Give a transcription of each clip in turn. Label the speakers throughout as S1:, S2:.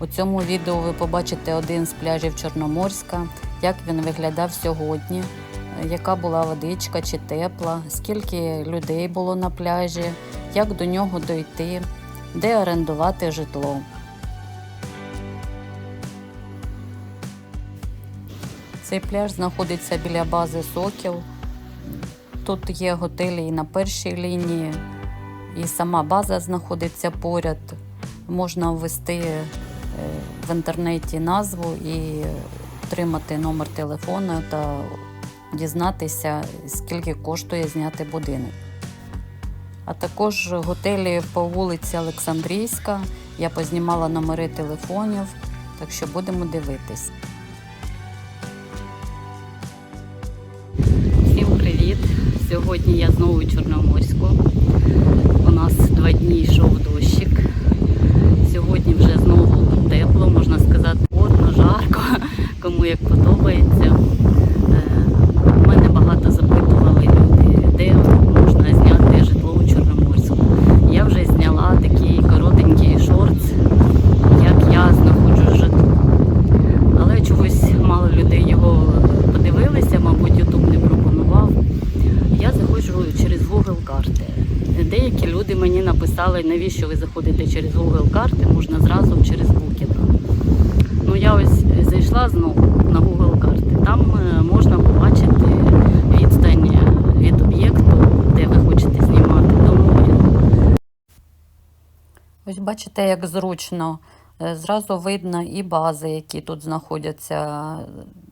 S1: У цьому відео ви побачите один з пляжів Чорноморська, як він виглядав сьогодні, яка була водичка чи тепла, скільки людей було на пляжі, як до нього дойти, де орендувати житло. Цей пляж знаходиться біля бази Сокіл. Тут є готелі і на першій лінії, і сама база знаходиться поряд. Можна ввести в інтернеті назву і отримати номер телефону та дізнатися, скільки коштує зняти будинок. А також готелі по вулиці Олександрійська. Я познімала номери телефонів, так що будемо дивитись. Всім привіт! Сьогодні я знову у Чорноморську. У нас два дні йшов дощик. Сьогодні вже знову тепло, можна сказати, потно, жарко, кому як подобається. Е, Мене багато запитували люди, де можна зняти житло у Чорноморську. Я вже зняла такий коротенький шортс, як я знаходжу житло. Але чогось мало людей його подивилися, мабуть, YouTube не пропонував. Я заходжу через Google карти. Деякі люди мені написали, навіщо ви заходите через Google карти, можна зразу через Booking. Ну я ось зайшла знову на Google карти. Там е, можна побачити відстань від об'єкту, де ви хочете знімати до моря. Ось бачите, як зручно. Е, Зразу видно і бази, які тут знаходяться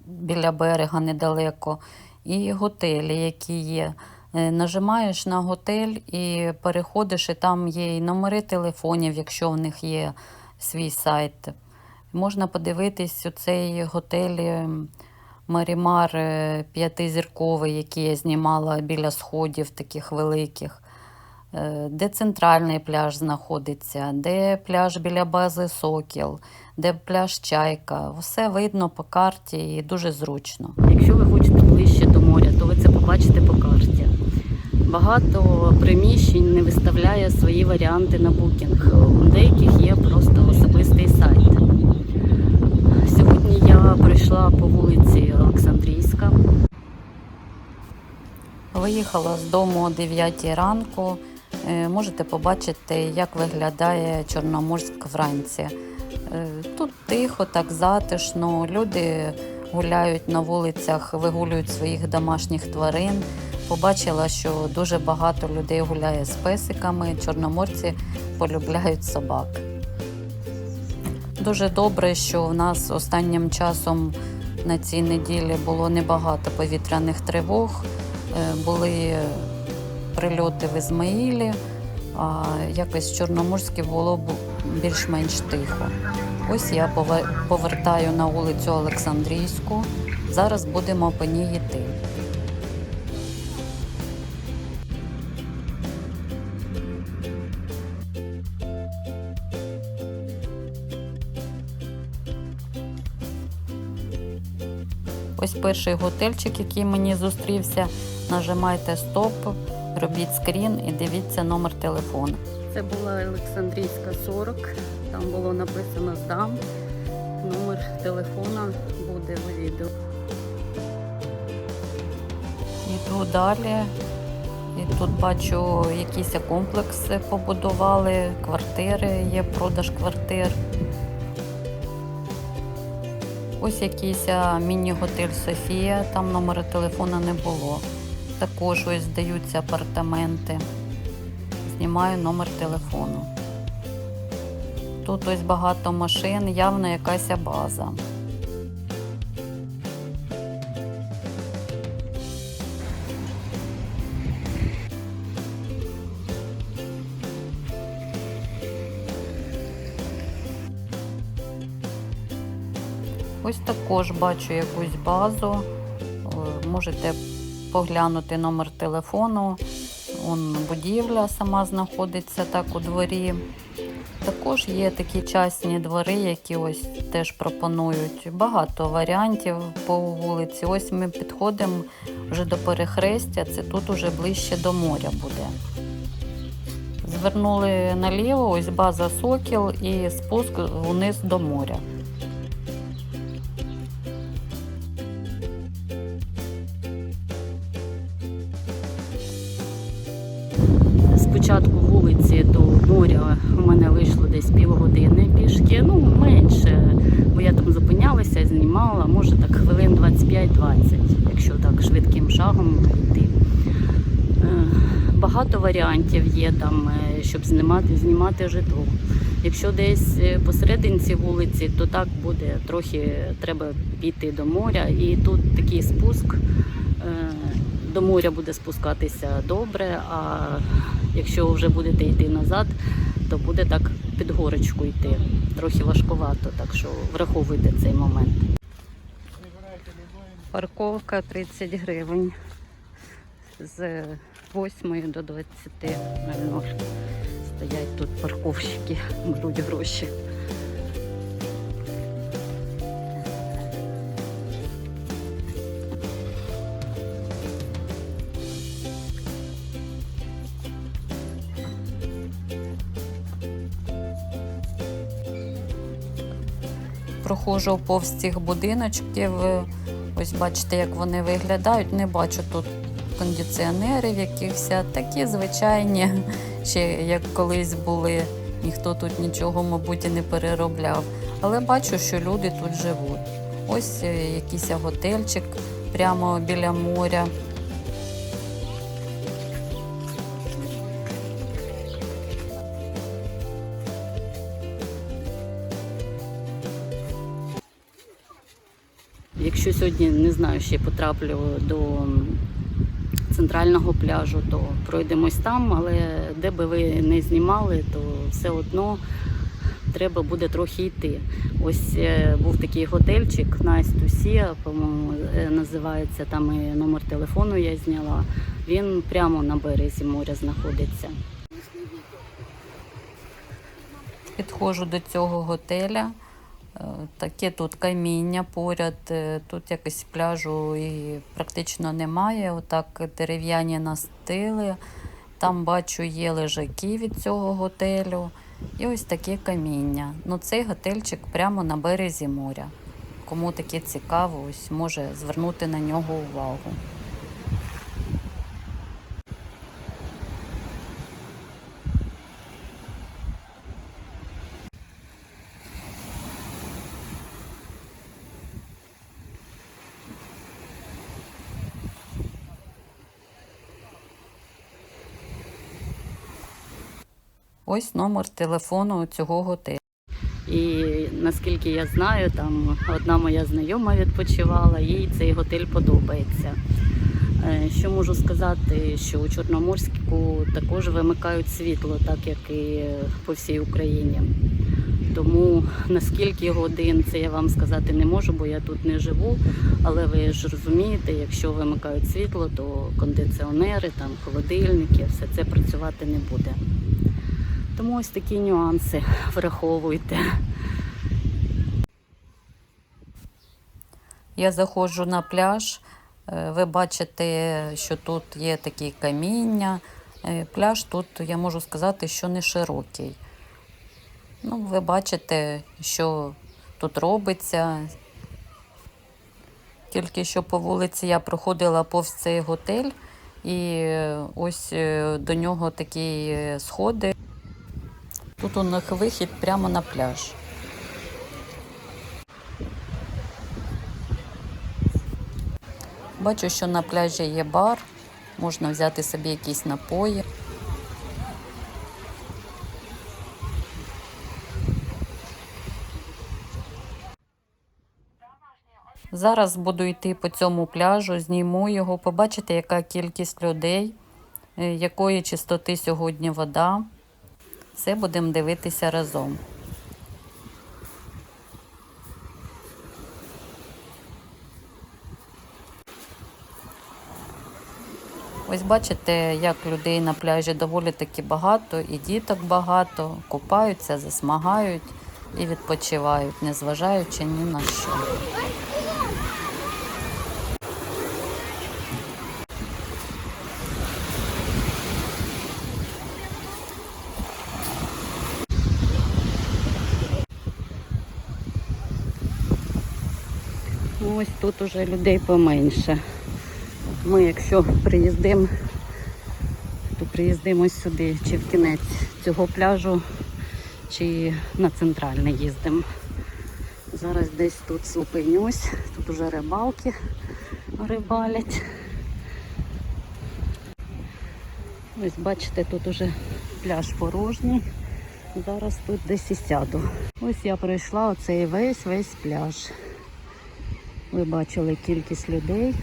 S1: біля берега недалеко, і готелі, які є. Е, Нажимаєш на готель і переходиш, і там є і номери телефонів, якщо в них є свій сайт. Можна подивитись у цей готель ем, Марімар е, п'ятизірковий, який я знімала біля сходів таких великих. Е, Де центральний пляж знаходиться, де пляж біля бази Сокіл, де пляж Чайка. Все видно по карті і дуже зручно. Якщо ви хочете ближче до моря, то ви це побачите по карті. Багато приміщень не виставляє свої варіанти на букінг. У деяких є просто особистий сайт. Сьогодні я прийшла по вулиці Олександрійська. Виїхала з дому о 9 ранку. Е, Можете побачити, як виглядає Чорноморськ вранці. Е, Тут тихо, так затишно. Люди гуляють на вулицях, вигулюють своїх домашніх тварин. Побачила, що дуже багато людей гуляє з песиками. Чорноморці полюбляють собак. Дуже добре, що в нас останнім часом на цій неділі було небагато повітряних тривог. Е, Були прильоти в Ізмаїлі, а якось в Чорноморській було більш-менш тихо. Ось я повертаю на вулицю Олександрійську. Зараз будемо по ній йти. Ось перший готельчик, який мені зустрівся. Нажимайте стоп, робіть скрін і дивіться номер телефону. Це була Олександрійська 40. Там було написано здам. Номер телефона буде в відео. Йду далі. І тут бачу якісь комплекси побудували, квартири, є продаж квартир. Ось якийсь міні-готель Софія, там номера телефона не було. Також ось здаються апартаменти. Знімаю номер телефону. Тут ось багато машин, явно якась база. Ось також бачу якусь базу. Е, Можете поглянути номер телефону. Он будівля сама знаходиться так у дворі. Також є такі частні двори, які ось теж пропонують. Багато варіантів по вулиці. Ось ми підходимо вже до перехрестя, це тут уже ближче до моря буде.
S2: звернули наліво, ось база Сокіл і спуск вниз до моря. У мене вийшло десь півгодини пішки, ну менше, бо я там зупинялася знімала, може так хвилин 25-20, якщо так швидким шагом йти. Е, Багато варіантів є там, е, щоб знімати, знімати житло. Якщо десь е, посерединці вулиці, то так буде трохи треба піти до моря. І тут такий спуск. До моря буде спускатися добре, а якщо вже будете йти назад, то буде так під горочку йти. Трохи важкувато, так що враховуйте цей момент. Парковка 30 гривень з 8 до 20 Стоять тут парковщики, беруть гроші. Проходжу повз цих будиночків. Ось бачите, як вони виглядають. Не бачу тут кондиціонерів якихось, такі звичайні, ще як колись були. Ніхто тут нічого, мабуть, і не переробляв. Але бачу, що люди тут живуть. Ось е, якийсь готельчик прямо біля моря. Якщо сьогодні не знаю, ще потраплю до центрального пляжу, то пройдемось там, але де би ви не знімали, то все одно треба буде трохи йти. Ось е, був такий готельчик to по-моєму, е, називається там і номер телефону я зняла. Він прямо на березі моря знаходиться. Підходжу до цього готеля. Таке тут каміння поряд, е, тут якось пляжу і практично немає. Отак дерев'яні настили. Там бачу є лежаки від цього готелю. І ось таке каміння. Ну, цей готельчик прямо на березі моря. Кому таке цікаво, ось може звернути на нього увагу. Ось номер телефону цього готелю. І наскільки я знаю, там одна моя знайома відпочивала, їй цей готель подобається. Е, Що можу сказати, що у Чорноморську також вимикають світло, так як і по всій Україні. Тому наскільки годин це я вам сказати не можу, бо я тут не живу. Але ви ж розумієте, якщо вимикають світло, то кондиціонери, там холодильники, все це працювати не буде. Тому ось такі нюанси враховуйте. Я заходжу на пляж. Е, Ви бачите, що тут є такі каміння. Е, Пляж тут, я можу сказати, що не широкий. Ну, ви бачите, що тут робиться. Тільки що по вулиці я проходила повз цей готель, і е, ось до нього такі сходи. Тут у них вихід прямо на пляж. Бачу, що на пляжі є бар, можна взяти собі якісь напої. Зараз буду йти по цьому пляжу, зніму його, побачите, яка кількість людей, е, якої чистоти сьогодні вода. Все будемо дивитися разом. Ось бачите, як людей на пляжі доволі таки багато, і діток багато, купаються, засмагають і відпочивають, незважаючи ні на що. Ось тут уже людей поменше. Ми, якщо приїздимо, то приїздимо сюди, чи в кінець цього пляжу, чи на центральний їздимо. Зараз десь тут зупинюсь. Тут уже рибалки рибалять. Ось бачите, тут уже пляж порожній. Зараз тут десь і сяду. Ось я пройшла оцей весь весь пляж. Ви бачили кількість людей.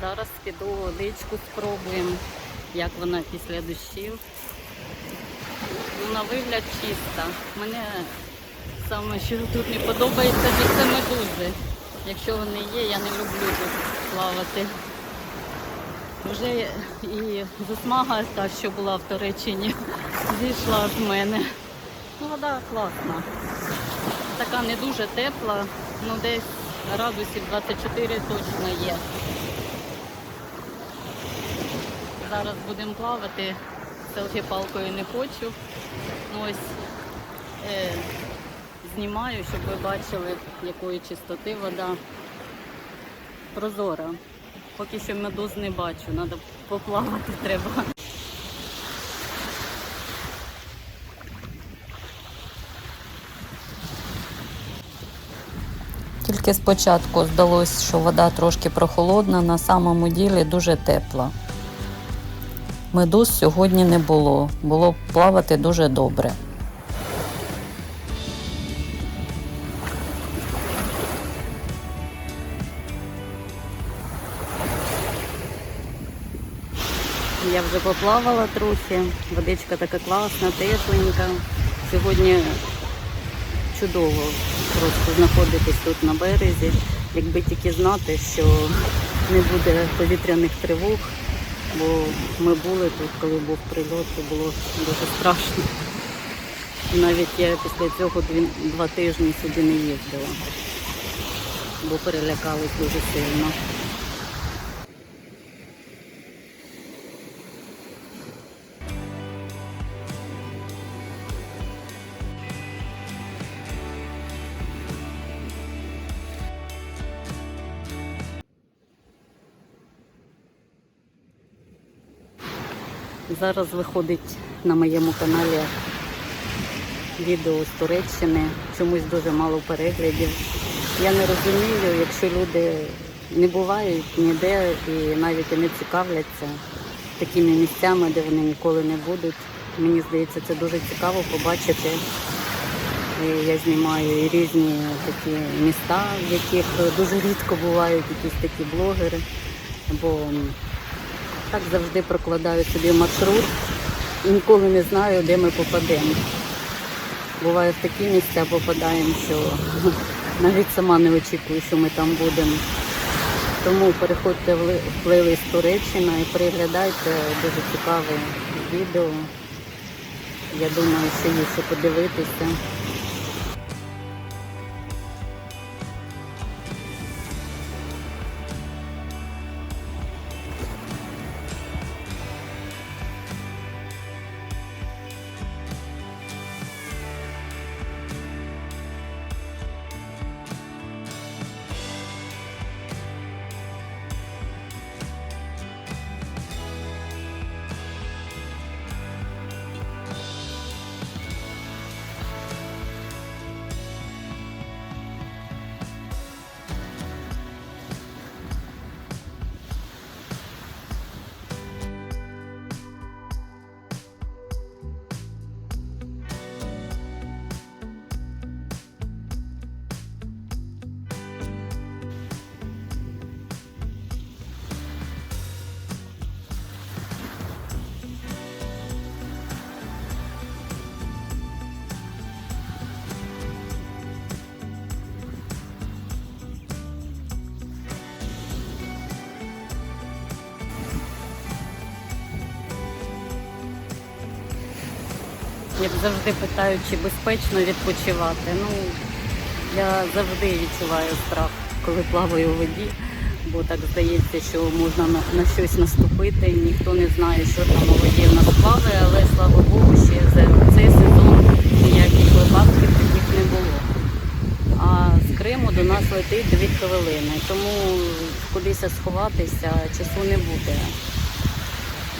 S2: Зараз піду водичку спробуємо, як вона після дощів. Ну, на вигляд чиста. Мене саме що тут не подобається, що це медузи. Якщо вони є, я не люблю тут плавати. Вже і засмага та, що була в Туреччині, зійшла з мене. Ну, вода класна. Така не дуже тепла, ну десь градусів 24 точно є. Зараз будемо плавати. Селфі палкою не хочу. Ну, ось е, знімаю, щоб ви бачили, якої чистоти вода. Прозора. Поки що медуз не бачу, треба поплавати треба. Тільки спочатку здалося, що вода трошки прохолодна, на самому ділі дуже тепла. Медуз сьогодні не було. Було плавати дуже добре. Вже поплавала трохи, водичка така класна, тепленька. Сьогодні чудово просто знаходитись тут на березі, якби тільки знати, що не буде повітряних тривог, бо ми були тут, коли був прильот, то було дуже страшно. Навіть я після цього два тижні сюди не їздила, бо перелякались дуже сильно. Зараз виходить на моєму каналі відео з Туреччини. Чомусь дуже мало переглядів. Я не розумію, якщо люди не бувають ніде і навіть не цікавляться такими місцями, де вони ніколи не будуть. Мені здається, це дуже цікаво побачити. І Я знімаю різні такі міста, в яких дуже рідко бувають якісь такі блогери. Бо так завжди прокладаю собі маршрут і ніколи не знаю, де ми попадемо. Буває в такі місця попадаємо, що навіть сама не очікую, що ми там будемо. Тому переходьте в плейлист Туреччина і переглядайте дуже цікаве відео. Я думаю, що є що подивитися. Як завжди питають, чи безпечно відпочивати. Ну, Я завжди відчуваю страх, коли плаваю у воді, бо так здається, що можна на, щось наступити. Ніхто не знає, що там у воді в нас плаває, але слава Богу, ще за цей сезон ніяких випадків таких не було. А з Криму до нас летить дві хвилини, тому кудись сховатися часу не буде.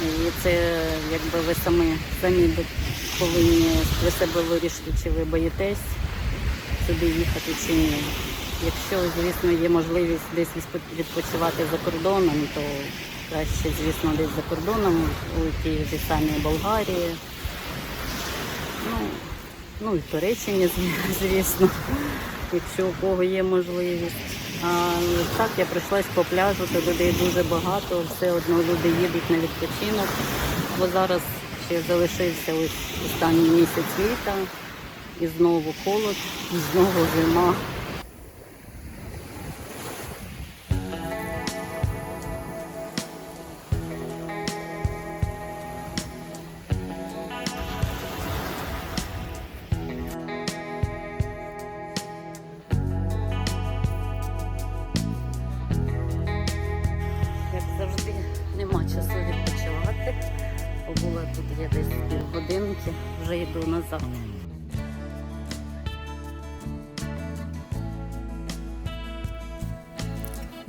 S2: І це якби ви самі, самі повинні ви себе вирішити, чи ви боїтесь сюди їхати чи ні. Якщо, звісно, є можливість десь відпочивати за кордоном, то краще, звісно, десь за кордоном, у тій ж самій Болгарії. Ну, ну і в Туреччині, звісно, якщо у кого є можливість. А так я пройшлась по пляжу, то людей дуже багато, все одно люди їдуть на відпочинок, бо зараз ще залишився останній місяць літа, і знову холод, і знову зима.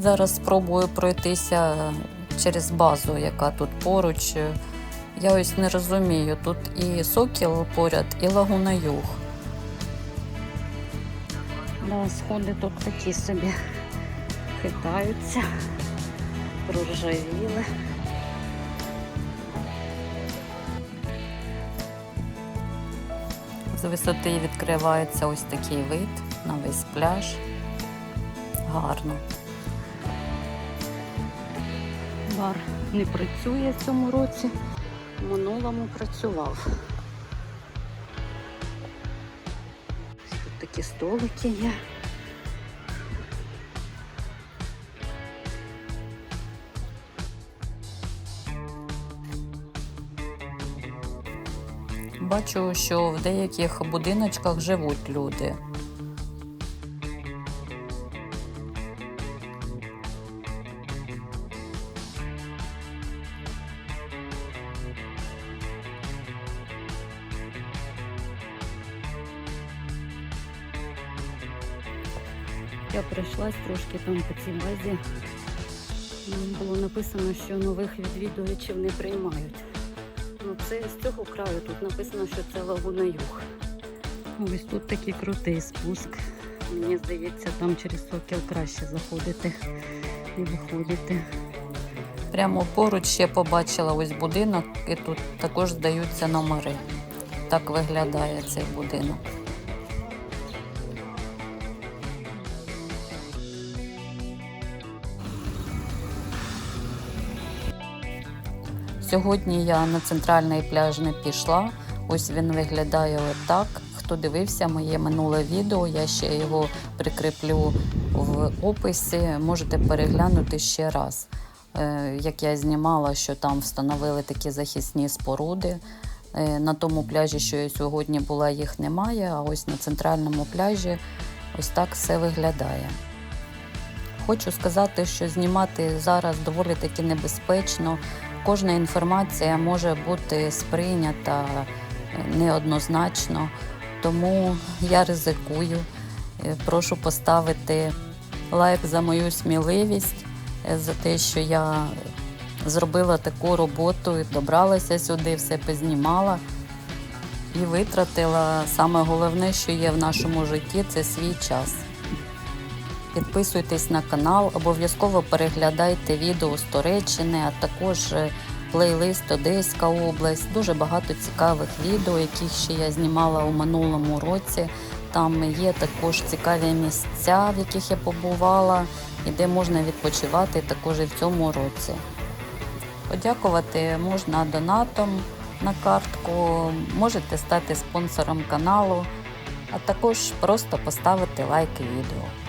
S1: Зараз спробую пройтися через базу, яка тут поруч. Я ось не розумію, тут і сокіл поряд, і лагуна юг.
S2: Да, сходи тут такі собі хитаються, проржавіли.
S1: З висоти відкривається ось такий вид на весь пляж. Гарно.
S2: Бар не працює в цьому році, в минулому працював. Тут такі столики є.
S1: Бачу, що в деяких будиночках живуть люди.
S2: Там по цій базі. Було написано, що нових відвідувачів не приймають. Ну це з цього краю тут написано, що це лагуна юг. Ось тут такий крутий спуск. Мені здається, там через сокіл краще заходити і виходити.
S1: Прямо поруч ще побачила ось будинок, і тут також здаються номери. Так виглядає цей будинок. Сьогодні я на центральний пляж не пішла. Ось він виглядає отак. Хто дивився моє минуле відео, я ще його прикріплю в описі. Можете переглянути ще раз. Е, Як я знімала, що там встановили такі захисні споруди. Е, На тому пляжі, що я сьогодні була, їх немає. А ось на центральному пляжі ось так все виглядає. Хочу сказати, що знімати зараз доволі таки небезпечно. Кожна інформація може бути сприйнята е, неоднозначно, тому я ризикую. Е, Прошу поставити лайк за мою сміливість, е, за те, що я зробила таку роботу і добралася сюди, все познімала і витратила саме головне, що є в нашому житті, це свій час. Підписуйтесь на канал, обов'язково переглядайте відео з Туреччини, а також е, плейлист Одеська область. Дуже багато цікавих відео, яких ще я знімала у минулому році. Там є також цікаві місця, в яких я побувала, і де можна відпочивати також і в цьому році. Подякувати можна донатом на картку, можете стати спонсором каналу, а також просто поставити лайк відео.